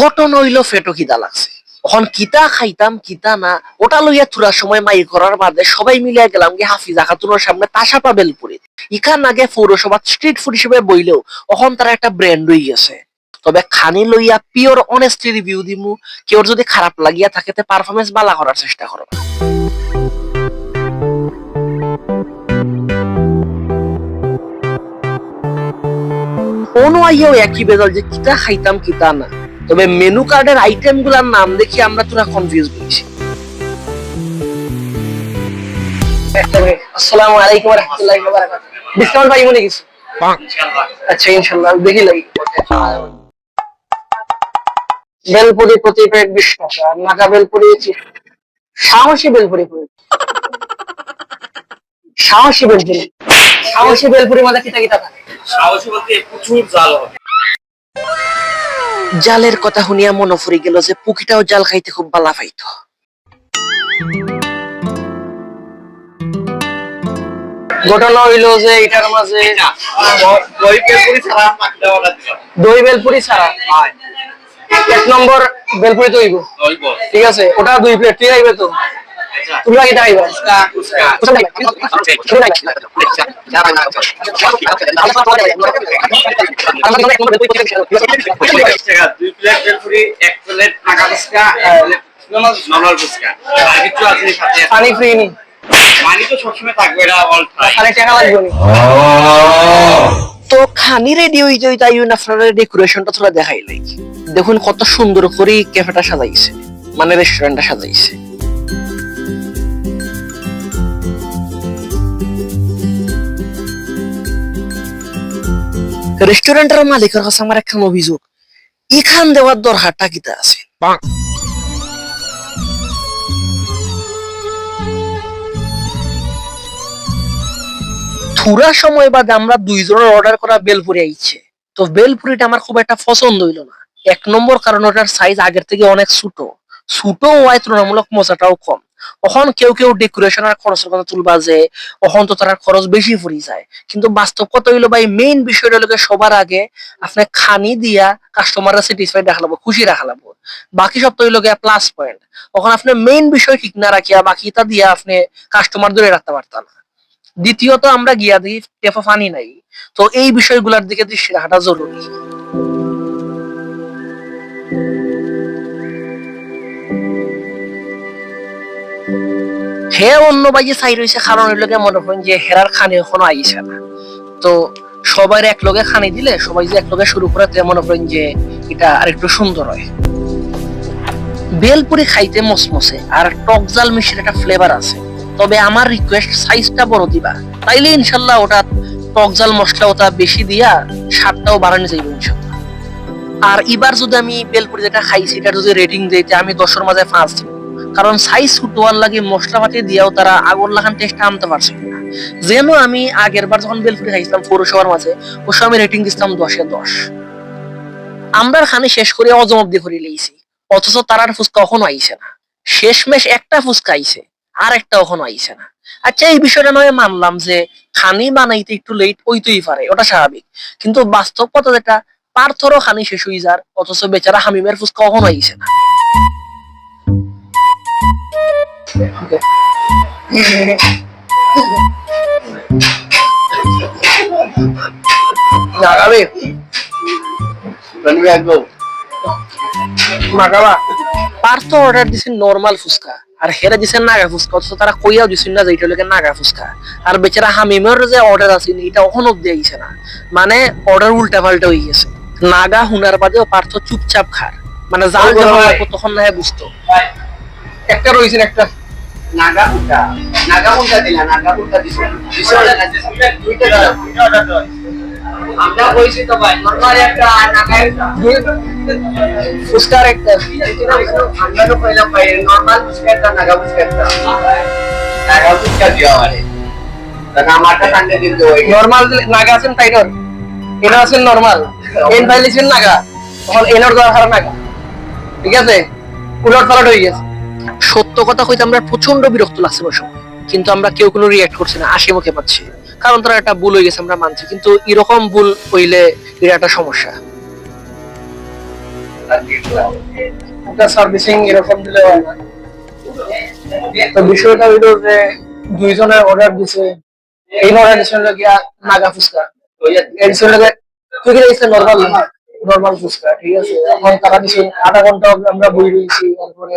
ঘটনা হইল ফেটো খিদা লাগছে। এখন কিতা খাইতাম, কিতা না, ওটা লইয়া থুরার সময় মাই করার বাদে সবাই মিলিয়া গেলাম কি হাফিজা খাতুনের সামনে তাসা পাবেল পুরি। ইখান আগে পৌরসভা স্ট্রিট ফুড হিসেবে বইলেও এখন তারা একটা ব্র্যান্ড হয়ে গেছে। তবে খানি লইয়া পিওর অনেস্টি রিভিউ দিমু কেউ যদি খারাপ লাগিয়া থাকে তে পারফরমেন্স বালা করার চেষ্টা করবা কোনো আইয়াও একই বেজাল যে কিতা খাইতাম কিতা না। তবে মেনু কার্ডের আইটেমগুলার নাম দেখি আমরা তোরা কনফিউজ হয়েছি। আসসালামু আলাইকুম রহমতুল্লাহি ওয়া বারাকাতুহু। ডিসকাউন্ট পাইবো নাকি আচ্ছা ইনশাআল্লাহ দেখি লাগি। বেলপুরি প্রতি প্লেট বিশ টাকা আর নাগা বেলপুরি সাহসী বেলপুরি সাহসী বেলপুরি সাহসী বেলপুরি মধ্যে কিতা সাহসী বলতে প্রচুর জাল হবে। জালের কথা শুনিয়া মনে পড়ে গেল যে পুকিটাও জাল খাইতে খুব বালা পাইতো। ঘটনা হইল যে এটার মাঝে দই বেলপুরি ছাড়া এক নম্বর বেলপুরি তো হইব। ঠিক আছে ওটা দুই প্লেট ঠিক আইবে তো? তো খানি রেডি হই যাই তাই আপনারা ডেকোরেশনটা থোড়া দেখাইলাই দেখুন কত সুন্দর করে ক্যাফেটা সাজাইছে মানে রেস্টুরেন্টটা সাজাইছে। রেস্টুরেন্টের মালিকের কাছে আমার একখান অভিযোগ। এখান দেওয়ার দরকারটা কিতা আছে? থুরা সময় বাদে আমরা দুইজনের অর্ডার করা বেলপুরি আইছে। তো বেলপুরিটা আমার খুব একটা পছন্দ হইল না। এক নম্বর কারণ ওটার সাইজ আগের থেকে অনেক ছোট। ছোট হওয়ায় তুলনামূলক মজাটাও কম। এখন কেউ কেউ ডেকোরেশন আর খরচের কথা তুলবা যে এখন তো তার খরচ বেশি পড়ি যায়। কিন্তু বাস্তব কথা হইল ভাই মেইন বিষয়টা হলো সবার আগে আপনি খানি দিয়া কাস্টমাররা স্যাটিসফাইড রাখলাম খুশি রাখলাম বাকি সব তো হইল প্লাস পয়েন্ট তখন আপনি মেইন বিষয় ঠিক না রাখিয়া বাকিটা দিয়া আপনি কাস্টমার ধরে রাখতে পারতাম না দ্বিতীয়ত, আমরা গিয়া দিই টেপা পানি নাই। তো এই বিষয়গুলোর দিকে দৃষ্টি রাখাটা জরুরি হে অন্য বাজে চাই রয়েছে কারণ এর লগে মনে করেন যে হেরার খানি এখনও আইছে না। তো সবার এক লগে খানি দিলে, সবাই যে এক লগে শুরু করে, তে মনে করেন যে এটা আরেকটু সুন্দর হয়। বেলপুরি খাইতে মসমসে, আর টক জাল মিষ্টির একটা ফ্লেভার আছে। তবে আমার রিকোয়েস্ট সাইজটা বড় দিবা। তাইলে ইনশাল্লাহ ওটা টক জাল মশলা ওটা বেশি দিয়া স্বাদটাও বাড়ানো যাইব ইনশাল্লাহ। আর এবার যদি আমি বেলপুরি যেটা খাইছি এটা যদি রেটিং দিতে আমি দশের মাঝে পাঁচ দিব। কারণ সাইজ ফুটোয়ার লাগে মশলা পাতি দিয়াও তারা আগর লাগান টেস্ট আনতে পারছে না। যেন আমি আগের বার যখন বেলপুরি খাইছিলাম পৌরসভার মাঝে ওর সময় আমি রেটিং দিছিলাম দশে দশ। আমরা খানি শেষ করে অজম অব্দি করে লিয়েছি অথচ তারার ফুচকা কখনো আইছে না। শেষমেশ একটা ফুচকা আইছে, আর একটা কখনো আইছে না। আচ্ছা এই বিষয়টা নয় মানলাম যে খানি বানাইতে একটু লেট হইতেই পারে, ওটা স্বাভাবিক। কিন্তু বাস্তব কথা যেটা, পার্থরও খানি শেষ হয়ে যার, অথচ বেচারা হামিমের ফুচকা কখনো আইছে না। লাগাবে রনবি একদম। মাগাবা পার্থ অর্ডার দিছে নরমাল ফুচকা। আর হেরা দিছে নাগা ফুচকা অথচ তারা কইয়াও দিছেন না যে এটা নাগা ফুচকা। আর বেচারা হামিমের যে অর্ডার আছে এটা অব্দি আইছে না। মানে অর্ডার উল্টা পাল্টা হয়ে গেছে। নাগা হুনার বাদেও পার্থ চুপচাপ খার মানে জাল যখন তখন না বুঝতো। একটা রয়েছেন একটা? নাগা উল্টা নাগা উল্টা দিলা নাগা উল্টা দিছো দুইটা আমরা কইছি তো ভাই নরমাল একটা নাগা ফুচকার একটা। আমরা তো কইলাম ভাই নরমাল ফুচকা একটা নাগা ফুচকা একটা। নাগা ফুচকা দিও আমারে। আমারটা কান্ডে দিন তো নরমাল নাগা আছেন টাইটার এটা আছেন নরমাল। এন ফাইলিছেন নাগা। তখন এনর দরকার নাগা। ঠিক আছে? উলট পালট হয়ে গেছে। সত্য কথা হইতে আমরা প্রচণ্ড বিরক্ত লাগছে ওই সময়। কিন্তু আমরা কেউ কোনো রিয়াক্ট করছি না, হাসি মুখে পাচ্ছি। কারণ তারা একটা ভুল হয়ে গেছে আমরা মানছি, কিন্তু এরকম ভুল হইলে এটা একটা সমস্যা। সার্ভিসিং এরকম দিলে হয় না। বিষয়টা হইল যে দুইজনে অর্ডার দিছে, এই অর্ডার নাগা ফুচকা। এর ছিল তুই কি দিছিস নরমাল নরমাল ফুচকা, ঠিক আছে? এখন তারা দিছে আধা ঘণ্টা আমরা বই রয়েছি, তারপরে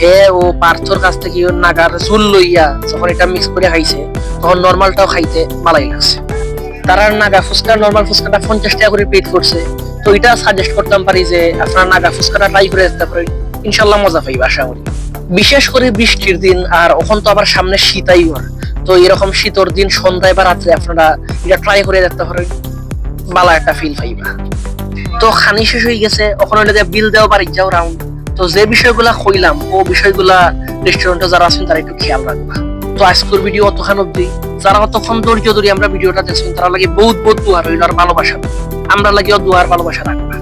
হে ও পার্থর কাছ থেকে নাগার ঝুল লইয়া যখন এটা মিক্স করে খাইছে, তখন নরমালটাও খাইতে ভালোই লাগছে। তারা নাগা ফুচকা নরমাল ফুচকাটা পঞ্চাশ টাকা করে পেড করছে। তো এটা সাজেস্ট করতাম পারি যে, আপনারা নাগা ফুচকাটা ট্রাই করে দেখতে পারেন। ইনশাল্লাহ মজা পাইবে, আশা করি। বিশেষ করে বৃষ্টির দিন, আর ওখান তো আবার সামনে শীতাই তো এরকম শীতর দিন, সন্ধ্যায় বা রাত্রে আপনারা এটা ট্রাই করে দেখতে পারেন। বালা একটা ফিল পাইবা। তো খানি শেষ হয়ে গেছে, ওখানে বিল দেওয়া বাড়ি যাও রাউন্ড তো যে বিষয়গুলা কইলাম, ও বিষয়গুলা রেস্টুরেন্টে যারা আছেন তারা একটু খেয়াল রাখবা। তো আজকের ভিডিও অতখান অব্দি যারা অতক্ষণ ধৈর্য ধরে আমরা ভিডিওটা দেখছেন, তারা লাগে বহুত বহুত দোয়া হইল আর ভালোবাসা। আমরা লাগে দোয়ার ভালোবাসা রাখবা।